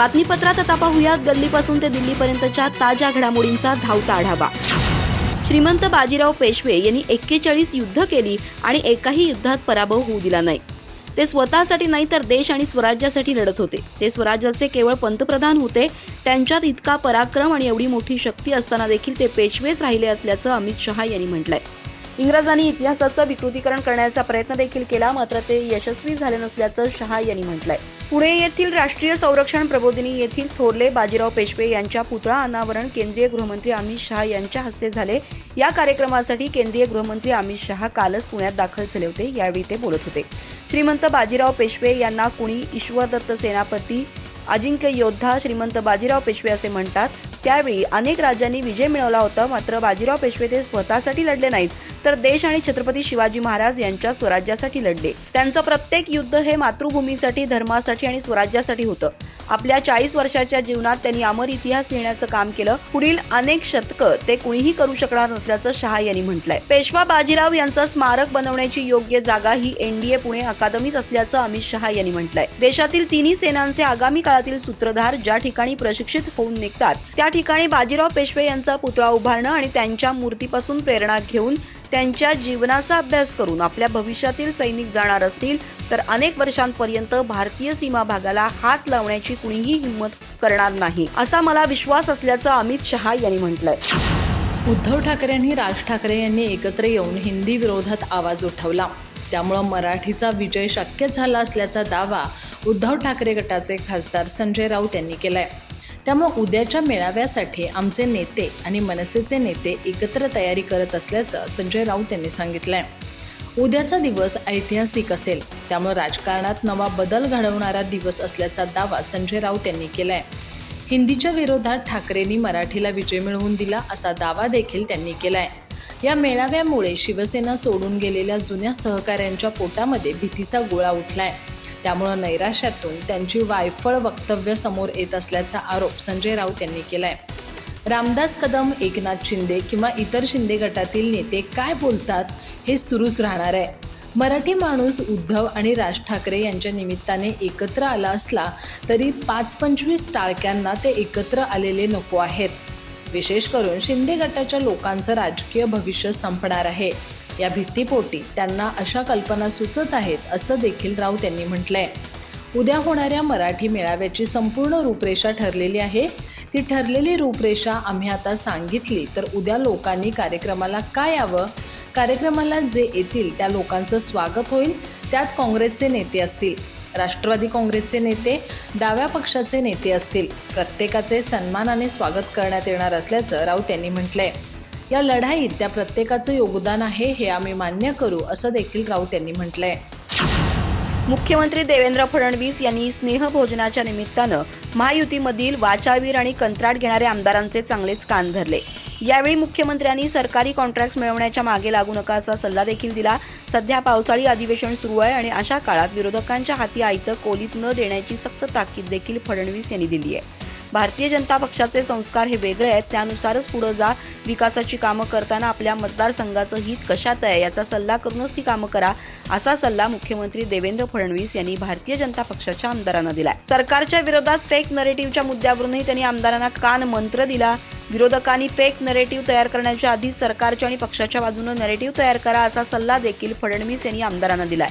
बातमीपत्रात आता पाहूयात. गल्लीपासून ते दिल्लीपर्यंतच्या ताज्या घडामोडींचा धावता आढावा. श्रीमंत बाजीराव पेशवे यांनी एक्केचाळीस युद्ध केली आणि एकाही युद्धात पराभव होऊ दिला नाही. ते स्वतःसाठी नाही तर देश आणि स्वराज्यासाठी लढत होते. ते स्वराज्याचे केवळ पंतप्रधान होते. त्यांच्यात इतका पराक्रम आणि एवढी मोठी शक्ती असताना देखील ते पेशवेच राहिले असल्याचं अमित शहा यांनी म्हटलंय. इंग्रजांनी इतिहासाचं विकृतीकरण करण्याचा प्रयत्न देखील केला मात्र ते यशस्वी झाले नसल्याचं शहा यांनी म्हटलंय. पुणे येथील राष्ट्रीय संरक्षण प्रबोधिनी येथील थोरले बाजीराव पेशवे यांच्या पुतळा अनावरण केंद्रीय गृहमंत्री अमित शहा यांच्या हस्ते झाले. या कार्यक्रमासाठी केंद्रीय गृहमंत्री अमित शहा कालच पुण्यात दाखल झाले होते. यावेळी ते बोलत होते. श्रीमंत बाजीराव पेशवे यांना कुणी ईश्वरदत्त सेनापती अजिंक्य योद्धा श्रीमंत बाजीराव पेशवे असे म्हणतात. त्यावेळी अनेक राज्यांनी विजय मिळवला होता मात्र बाजीराव पेशवे ते स्वतःसाठी लढले नाहीत. तर देश आणि छत्रपती शिवाजी महाराज यांच्या स्वराज्यासाठी लढले. त्यांचं प्रत्येक युद्ध हे मातृभूमीसाठी धर्मासाठी आणि स्वराज्यासाठी होतं. आपल्या चाळीस वर्षाच्या जीवनात त्यांनी अमर इतिहास लिहिण्याचं काम केलं. पुढील अनेक शतकं ते कुणीही करू शकणार नसल्याचं शहा यांनी म्हटलंय. पेशवा बाजीराव यांचं स्मारक बनवण्याची योग्य जागा ही एनडीए पुणे अकादमीत असल्याचं अमित शहा यांनी म्हटलंय. देशातील तिन्ही सेनांचे आगामी काळातील सूत्रधार ज्या ठिकाणी प्रशिक्षित होऊन निघतात त्या ठिकाणी बाजीराव पेशवे यांचा पुतळा उभारणं आणि त्यांच्या मूर्तीपासून प्रेरणा घेऊन त्यांच्या जीवनाचा अभ्यास करून आपल्या भविष्यातील सैनिक जाणार असतील तर अनेक वर्षांपर्यंत भारतीय सीमा भागाला हात लावण्याची कुणीही हिंमत करणार नाही असा मला विश्वास असल्याचं अमित शहा यांनी म्हटलंय. उद्धव ठाकरे आणि राज ठाकरे यांनी एकत्र येऊन हिंदी विरोधात आवाज उठवला. त्यामुळं मराठीचा विजय शक्य झाला असल्याचा दावा उद्धव ठाकरे गटाचे खासदार संजय राऊत यांनी केलाय. त्यामुळं उद्याच्या मेळाव्यासाठी आमचे नेते आणि मनसेचे नेते एकत्र तयारी करत असल्याचं संजय राऊत यांनी सांगितलंय. उद्याचा दिवस ऐतिहासिक असेल त्यामुळे राजकारणात नवा बदल घडवणारा दिवस असल्याचा दावा संजय राऊत यांनी केलाय. हिंदीच्या विरोधात ठाकरेंनी मराठीला विजय मिळवून दिला असा दावा देखील त्यांनी केलाय. या मेळाव्यामुळे शिवसेना सोडून गेलेल्या जुन्या सहकाऱ्यांच्या पोटामध्ये भीतीचा गोळा उठलाय. त्यामुळं नैराश्यातून त्यांची वायफळ वक्तव्य समोर येत असल्याचा आरोप संजय राऊत यांनी केलाय. रामदास कदम एकनाथ शिंदे किंवा इतर शिंदे गटातील नेते काय बोलतात हे सुरूच राहणार आहे. मराठी माणूस उद्धव आणि राज ठाकरे यांच्या निमित्ताने एकत्र आला असला तरी पाच पंचवीस टाळक्यांना ते एकत्र आलेले नको आहेत. विशेष करून शिंदे गटाच्या लोकांचं राजकीय भविष्य संपणार आहे. या भीतीपोटी त्यांना अशा कल्पना सुचत आहेत असं देखील राऊत यांनी म्हटलंय. उद्या होणाऱ्या मराठी मेळाव्याची संपूर्ण रूपरेषा ठरलेली आहे. ती ठरलेली रूपरेषा आम्ही आता सांगितली तर उद्या लोकांनी कार्यक्रमाला काय यावं? कार्यक्रमाला जे येतील त्या लोकांचं स्वागत होईल. त्यात काँग्रेसचे नेते असतील राष्ट्रवादी काँग्रेसचे नेते डाव्या पक्षाचे नेते असतील. प्रत्येकाचे सन्मानाने स्वागत करण्यात येणार असल्याचं राऊत यांनी म्हटलंय. या लढाईत त्या प्रत्येकाचं योगदान आहे हे आम्ही मान्य करू असं देखील राऊत यांनी म्हटलंय. मुख्यमंत्री देवेंद्र फडणवीस यांनी स्नेहभोजनाच्या निमित्तानं महायुतीमधील वाचावीर आणि कंत्राट घेणाऱ्या आमदारांचे चांगलेच कान धरले. यावेळी मुख्यमंत्र्यांनी सरकारी कॉन्ट्रॅक्ट मिळवण्याच्या मागे लागू नका असा सल्ला देखील दिला. सध्या पावसाळी अधिवेशन सुरू आहे आणि अशा काळात विरोधकांच्या हाती आयतं कोलीत न देण्याची सक्त ताकीद देखील फडणवीस यांनी दिली आहे. भारतीय जनता पक्षाचे संस्कार हे वेगळे आहेत त्यानुसारच पुढे जा. विकासाची कामं करताना आपल्या मतदारसंघाचं हित कशात आहे याचा सल्ला करूनच ती कामं करा असा सल्ला मुख्यमंत्री देवेंद्र फडणवीस यांनी भारतीय जनता पक्षाच्या आमदारांना दिलाय. सरकारच्या विरोधात फेक नरेटिव्हच्या मुद्द्यावरूनही त्यांनी आमदारांना कान मंत्र दिला. विरोधकांनी फेक नरेटिव्ह तयार करण्याच्या आधी सरकारच्या आणि पक्षाच्या बाजूने नरेटिव्ह तयार करा असा सल्ला देखील फडणवीस यांनी आमदारांना दिलाय.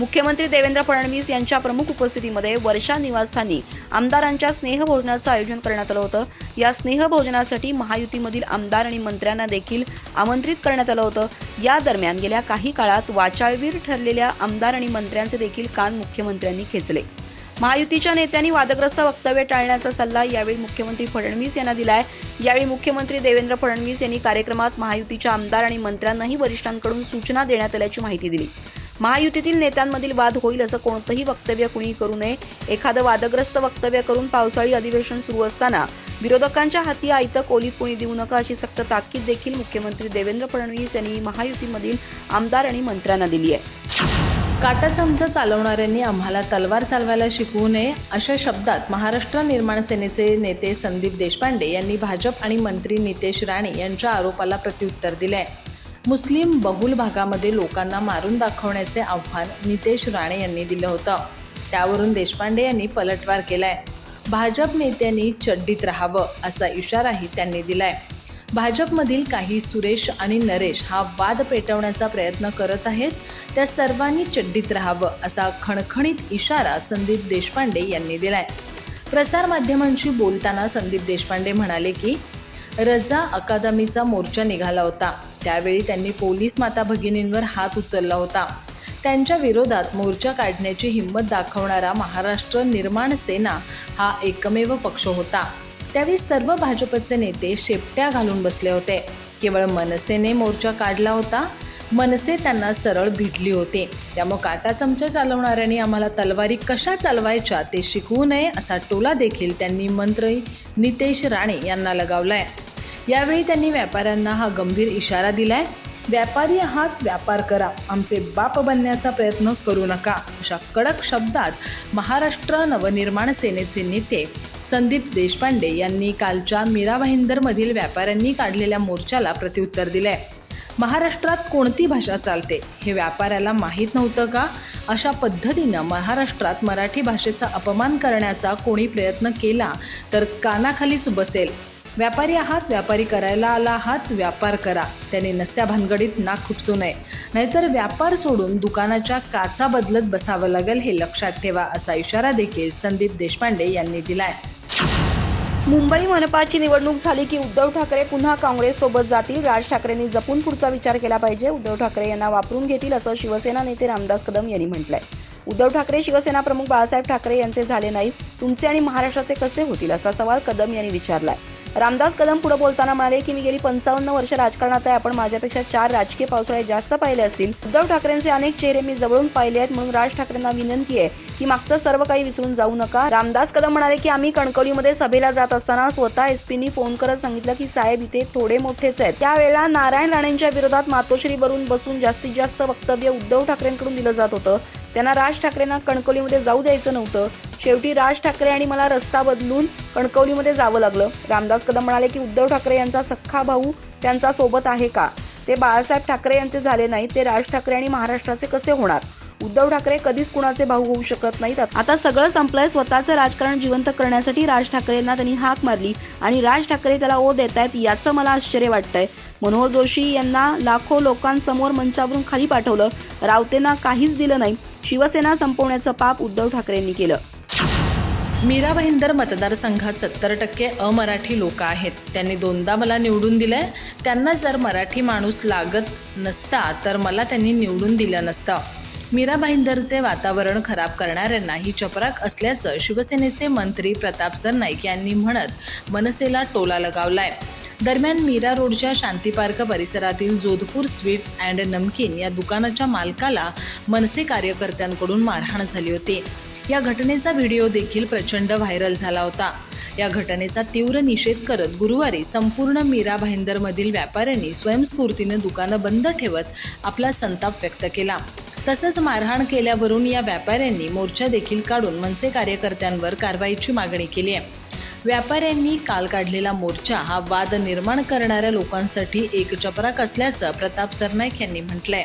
मुख्यमंत्री देवेंद्र फडणवीस यांच्या प्रमुख उपस्थितीमध्ये वर्षा निवासस्थानी आमदारांच्या स्नेहभोजनाचं आयोजन करण्यात आलं होतं. या स्नेहभोजनासाठी महायुतीमधील आमदार आणि मंत्र्यांना देखील आमंत्रित करण्यात आलं होतं. या दरम्यान गेल्या काही काळात वाचाळवीर ठरलेल्या आमदार आणि मंत्र्यांचे देखील कान मुख्यमंत्र्यांनी खेचले. महायुतीच्या नेत्यांनी वादग्रस्त वक्तव्य टाळण्याचा सल्ला यावेळी मुख्यमंत्री फडणवीस यांना दिलाय. यावेळी मुख्यमंत्री देवेंद्र फडणवीस यांनी कार्यक्रमात महायुतीच्या आमदार आणि मंत्र्यांनाही वरिष्ठांकडून सूचना देण्यात आल्याची माहिती दिली. महायुतीतील नेत्यांमधील वाद होईल असं कोणतंही वक्तव्य कुणी करू नये. एखादं वादग्रस्त वक्तव्य करून पावसाळी अधिवेशन सुरू असताना विरोधकांच्या हाती आयतं कोलीत कोणी देऊ नका अशी सक्त ताकीद देखील मुख्यमंत्री देवेंद्र फडणवीस यांनी महायुतीमधील आमदार आणि मंत्र्यांना दिली आहे. काटा चमचा चालवणाऱ्यांनी आम्हाला तलवार चालवायला शिकवू नये अशा शब्दात महाराष्ट्र निर्माण सेनेचे नेते संदीप देशपांडे यांनी भाजप आणि मंत्री नितेश राणे यांच्या आरोपाला प्रत्युत्तर दिलंय. मुस्लिम बहुल भागामध्ये लोकांना मारून दाखवण्याचे आव्हान नितेश राणे यांनी दिलं होतं. त्यावरून देशपांडे यांनी पलटवार केलाय. भाजप नेत्यांनी चड्डीत राहावं असा इशाराही त्यांनी दिलाय. भाजपमधील काही सुरेश आणि नरेश हा वाद पेटवण्याचा प्रयत्न करत आहेत. त्या सर्वांनी चड्डीत राहावं असा खणखणीत इशारा संदीप देशपांडे यांनी दिलाय. प्रसारमाध्यमांशी बोलताना संदीप देशपांडे म्हणाले की रजा अकादमीचा मोर्चा निघाला होता. त्यावेळी त्यांनी पोलीस माता भगिनींवर हात उचलला होता. त्यांच्या विरोधात मोर्चा काढण्याची हिंमत दाखवणारा महाराष्ट्र निर्माण सेना हा एकमेव पक्ष होता. त्यावेळी सर्व भाजपचे नेते शेपट्या घालून बसले होते. केवळ मनसेने मोर्चा काढला होता. मनसे त्यांना सरळ भिडली होती. त्यामुळे काटा चमचा चालवणाऱ्यांनी आम्हाला तलवारी कशा चालवायच्या ते शिकवू नये असा टोला देखील त्यांनी मंत्री नितेश राणे यांना लगावलाय. यावेळी त्यांनी व्यापाऱ्यांना हा गंभीर इशारा दिलाय. व्यापारी आहात व्यापार करा. आमचे बाप बनण्याचा प्रयत्न करू नका. अशा कडक शब्दात महाराष्ट्र नवनिर्माण सेनेचे नेते संदीप देशपांडे यांनी कालच्या मीरा भाईंदरमधील व्यापाऱ्यांनी काढलेल्या मोर्चाला प्रत्युत्तर दिलंय. महाराष्ट्रात कोणती भाषा चालते? हे व्यापाऱ्याला माहीत नव्हतं का? अशा पद्धतीनं महाराष्ट्रात मराठी भाषेचा अपमान करण्याचा कोणी प्रयत्न केला तर कानाखालीच बसेल. व्यापारी आहात व्यापारी करायला आला आहात व्यापार करा. त्याने नसत्या भानगडीत नाक खुपसू नये. नाहीतर व्यापार सोडून दुकानाच्या काचा बदलत बसावं लागेल हे लक्षात ठेवा असा इशारा देखील संदीप देशपांडे यांनी दिलाय. मुंबई मनपाची निवडणूक झाली की उद्धव ठाकरे पुन्हा काँग्रेससोबत जातील. राज ठाकरेंनी जपून पुढचा विचार केला पाहिजे. उद्धव ठाकरे यांना वापरून घेतील असं शिवसेना नेते रामदास कदम यांनी म्हटलंय. उद्धव ठाकरे शिवसेना प्रमुख बाळासाहेब ठाकरे यांचे झाले नाही. तुमचे आणि महाराष्ट्राचे कसे होतील असा सवाल कदम यांनी विचारलाय. रामदास कदम पुढे बोलताना म्हणाले की मी गेली पंचावन्न वर्ष राजकारणात आहे. आपण माझ्यापेक्षा चार राजकीय पावसाळे जास्त पाहिले असतील. उद्धव ठाकरेंचे अनेक चेहरे मी जवळून पाहिले आहेत. म्हणून राज ठाकरेंना विनंती आहे की मागचं सर्व काही विसरून जाऊ नका. रामदास कदम म्हणाले की आम्ही कणकवलीमध्ये सभेला जात असताना स्वतः एसपीनी फोन करत सांगितलं की साहेब इथे थोडे मोठेच आहेत. त्यावेळेला नारायण राणेंच्या विरोधात मातोश्रीवरून बसून जास्तीत जास्त वक्तव्य उद्धव ठाकरेंकडून दिलं जात होतं. त्यांना राज ठाकरेंना कणकवलीमध्ये जाऊ द्यायचं नव्हतं. शेवटी राज ठाकरे आणि मला रस्ता बदलून कणकवलीमध्ये जावं लागलं. रामदास कदम म्हणाले की उद्धव ठाकरे यांचा सख्खा भाऊ त्यांचा सोबत आहे का? ते बाळासाहेब ठाकरे यांचे झाले नाही ते राज ठाकरे आणि महाराष्ट्राचे कसे होणार? उद्धव ठाकरे कधीच कुणाचे भाऊ होऊ शकत नाहीत. आता सगळं संपलंय स्वतःचं राजकारण जिवंत करण्यासाठी राज ठाकरेंना त्यांनी हाक मारली आणि राज ठाकरे त्याला ओ देत आहेत याचं मला आश्चर्य वाटतंय. मनोहर जोशी यांना लाखो लोकांसमोर मंचावरून खाली पाठवलं. रावतेंना काहीच दिलं नाही. शिवसेना संपवण्याचं पाप उद्धव ठाकरेंनी केलं. मीरा भाईंदर मतदारसंघात सत्तर टक्के अमराठी लोक आहेत. त्यांनी दोनदा मला निवडून दिलंय. त्यांना जर मराठी माणूस लागत नसता तर मला त्यांनी निवडून दिलं नसतं. मीरा भाईंदरचे वातावरण खराब करणाऱ्यांना ही चपराक असल्याचं शिवसेनेचे मंत्री प्रताप सरनाईक यांनी म्हणत मनसेला टोला लगावलाय. दरम्यान मीरा रोडच्या शांती पार्क परिसरातील जोधपूर स्वीट्स अँड नमकीन या दुकानाच्या मालकाला मनसे कार्यकर्त्यांकडून मारहाण झाली होती. या घटनेचा व्हिडिओ देखील प्रचंड व्हायरल झाला होता. या घटनेचा तीव्र निषेध करत गुरुवारी संपूर्ण मीरा भाईंदरमधील व्यापाऱ्यांनी स्वयंस्फूर्तीने दुकानं बंद ठेवत आपला संताप व्यक्त केला. तसंच मारहाण केल्यावरून या व्यापाऱ्यांनी मोर्चा देखील काढून मनसे कार्यकर्त्यांवर कारवाईची मागणी केली आहे. व्यापाऱ्यांनी काल काढलेला मोर्चा हा वाद निर्माण करणाऱ्या लोकांसाठी एक चपराक असल्याचं प्रताप सरनाईक यांनी म्हटलंय.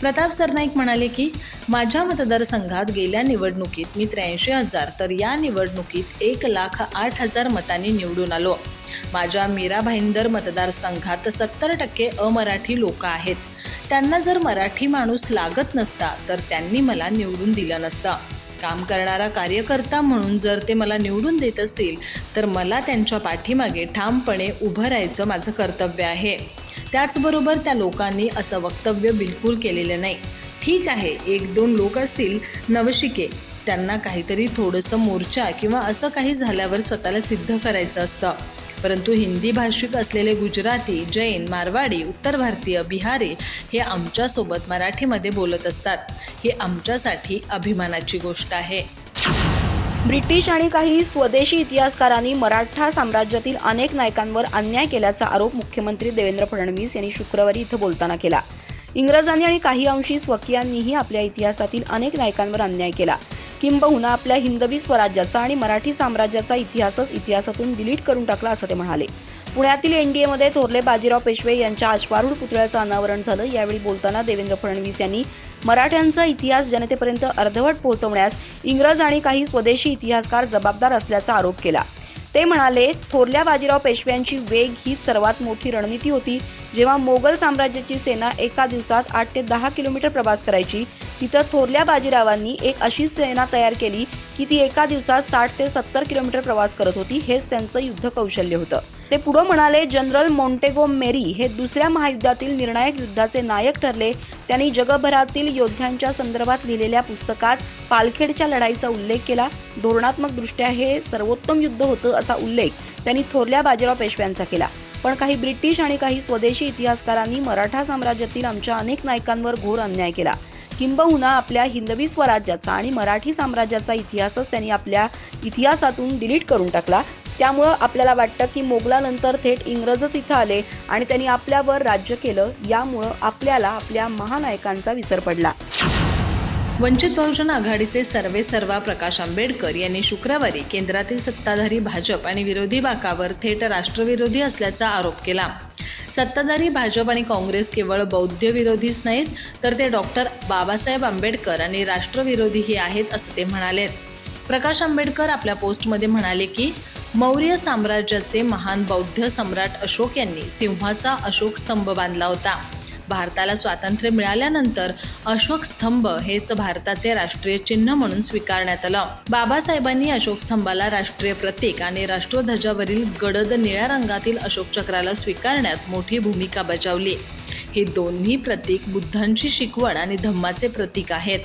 प्रताप सरनाईक म्हणाले की माझ्या मतदारसंघात गेल्या निवडणुकीत मी त्र्याऐंशी हजार तर या निवडणुकीत एक लाख आठ हजार मतांनी निवडून आलो. माझ्या मीरा भाईंदर मतदारसंघात सत्तर टक्के अमराठी लोक आहेत. त्यांना जर मराठी माणूस लागत नसता तर त्यांनी मला निवडून दिलं नसतं. काम करणारा कार्यकर्ता म्हणून जर ते मला निवडून देत असतील तर मला त्यांच्या पाठीमागे ठामपणे उभं राहायचं माझं कर्तव्य आहे. त्याचबरोबर त्या लोकांनी असं वक्तव्य बिलकुल केलेलं नाही. ठीक आहे एक दोन लोक असतील नवशिके त्यांना काहीतरी थोडंसं मोर्चा किंवा असं काही झाल्यावर स्वतःला सिद्ध करायचं असतं. परंतु हिंदी भाषिक असलेले गुजराती जैन मारवाडी उत्तर भारतीय बिहारी हे आमच्यासोबत मराठीमध्ये बोलत असतात. ही आमच्यासाठी अभिमानाची गोष्ट आहे. ब्रिटिश आणि काही स्वदेशी इतिहासकारांनी मराठा साम्राज्यातील अनेक नायकांवर अन्याय केल्याचा आरोप मुख्यमंत्री देवेंद्र फडणवीस यांनी शुक्रवारी इथं बोलताना केला. इंग्रजांनी आणि काही अंशी स्वकीयांनीही आपल्या इतिहासातील अनेक नायकांवर अन्याय केला. किंबहुना आपल्या हिंदवी स्वराज्याचा आणि मराठी साम्राज्याचा इतिहासच इतिहासातून डिलीट करून टाकला असं ते म्हणाले. पुण्यातील एनडीएमध्ये थोरले बाजीराव पेशवे यांच्या अश्वारूढ पुतळ्याचं अनावरण झालं. यावेळी बोलताना देवेंद्र फडणवीस यांनी मराठ्यांचा इतिहास जनतेपर्यंत अर्धवट पोहोचवण्यास इंग्रज आणि काही स्वदेशी इतिहासकार जबाबदार असल्याचा आरोप केला. ते म्हणाले थोरल्या बाजीराव पेशव्यांची वेग हीच सर्वात मोठी रणनीती होती. जेव्हा मोगल साम्राज्याची सेना एका दिवसात आठ ते दहा किलोमीटर प्रवास करायची तिथं थोरल्या बाजीरावांनी एक अशी सेना तयार केली की ती एका दिवसात साठ ते सत्तर किलोमीटर प्रवास करत होती हेच त्यांचं युद्ध कौशल्य होतं. ते पुढे म्हणाले जनरल मोंटेगो मेरी हे दुसऱ्या महायुद्धातील निर्णायक युद्धाचे नायक ठरले. त्यांनी जगभरातील योद्ध्यांच्या संदर्भात लिहिलेल्या पुस्तकात पालखेडच्या लढाईचा उल्लेख केला. धोरणात्मक दृष्ट्या हे सर्वोत्तम युद्ध होतं असा उल्लेख त्यांनी थोरल्या बाजीराव पेशव्यांचा केला. पण काही ब्रिटिश आणि काही स्वदेशी इतिहासकारांनी मराठा साम्राज्यातील आमच्या अनेक नायकांवर घोर अन्याय केला. किंबहुना आपल्या हिंदवी स्वराज्याचा आणि मराठी साम्राज्याचा इतिहासच त्यांनी आपल्या इतिहासातून डिलीट करून टाकला. त्यामुळं आपल्याला वाटतं की मोगलानंतर थेट इंग्रजच इथं आले आणि त्यांनी आपल्यावर राज्य केलं यामुळं आपल्याला आपल्या महानायकांचा विसर पडला. वंचित बहुजन आघाडीचे सर्वे सर्वा प्रकाश आंबेडकर यांनी शुक्रवारी केंद्रातील सत्ताधारी भाजप आणि विरोधी बाकावर थेट राष्ट्रविरोधी असल्याचा आरोप केला. सत्ताधारी भाजप आणि काँग्रेस केवळ बौद्ध विरोधीच नाहीत तर ते डॉक्टर बाबासाहेब आंबेडकर आणि राष्ट्रविरोधीही आहेत असं ते म्हणाले. प्रकाश आंबेडकर आपल्या पोस्टमध्ये म्हणाले की मौर्य साम्राज्याचे महान बौद्ध सम्राट अशोक यांनी सिंहाचा अशोक स्तंभ बांधला होता. भारताला स्वातंत्र्य मिळाल्यानंतर अशोक स्तंभ हेच भारताचे राष्ट्रीय चिन्ह म्हणून स्वीकारण्यात आलं. बाबासाहेबांनी अशोक स्तंभाला राष्ट्रीय प्रतीक आणि राष्ट्रध्वजावरील गडद निळ्या रंगातील अशोक चक्राला स्वीकारण्यात मोठी भूमिका बजावली. हे दोन्ही प्रतीक बुद्धांची शिकवण आणि धम्माचे प्रतीक आहेत.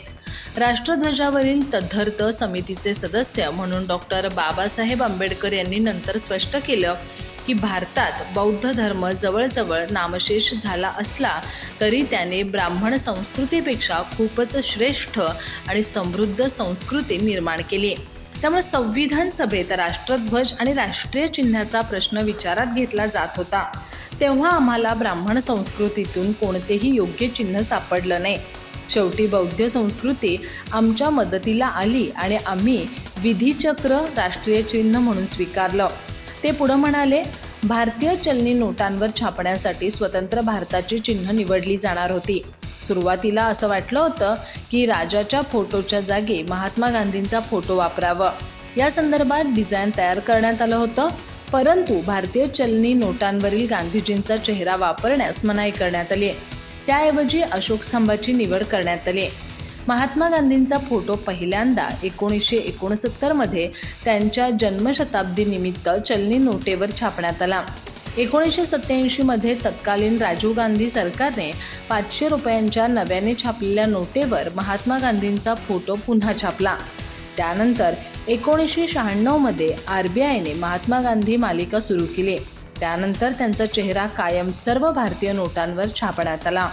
राष्ट्रध्वजावरील तद्धर्त समितीचे सदस्य म्हणून डॉक्टर बाबासाहेब आंबेडकर यांनी नंतर स्पष्ट केलं की भारतात बौद्ध धर्म जवळजवळ नामशेष झाला असला तरी त्याने ब्राह्मण संस्कृतीपेक्षा खूपच श्रेष्ठ आणि समृद्ध संस्कृती निर्माण केली. त्यामुळे संविधान सभेत राष्ट्रध्वज आणि राष्ट्रीय चिन्हाचा प्रश्न विचारात घेतला जात होता. तेव्हा आम्हाला ब्राह्मण संस्कृतीतून कोणतेही योग्य चिन्ह सापडलं नाही. शेवटी बौद्ध संस्कृती आमच्या मदतीला आली आणि आम्ही विधीचक्र राष्ट्रीय चिन्ह म्हणून स्वीकारलं. ते पुढं म्हणाले भारतीय चलनी नोटांवर छापण्यासाठी स्वतंत्र भारताची चिन्ह निवडली जाणार होती. सुरुवातीला असं वाटलं होतं की राजाच्या फोटोच्या जागी महात्मा गांधींचा फोटो वापरावा. या संदर्भात डिझाईन तयार करण्यात आलं होतं. परंतु भारतीय चलनी नोटांवरील गांधीजींचा चेहरा वापरण्यास मनाई करण्यात आली. त्याऐवजी अशोक स्तंभाची निवड करण्यात आली. महात्मा गांधींचा फोटो पहिल्यांदा एकोणीसशे एकोणसत्तरमध्ये त्यांच्या जन्मशताब्दी निमित्त चलनी नोटेवर छापण्यात आला. एकोणीसशे सत्त्याऐंशीमध्ये तत्कालीन राजीव गांधी सरकारने पाचशे रुपयांच्या नव्याने छापलेल्या नोटेवर महात्मा गांधींचा फोटो पुन्हा छापला. त्यानंतर एकोणीसशे शहाण्णवमध्ये आर बी आयने महात्मा गांधी मालिका सुरू केली. त्यानंतर त्यांचा चेहरा कायम सर्व भारतीय नोटांवर छापण्यात आला.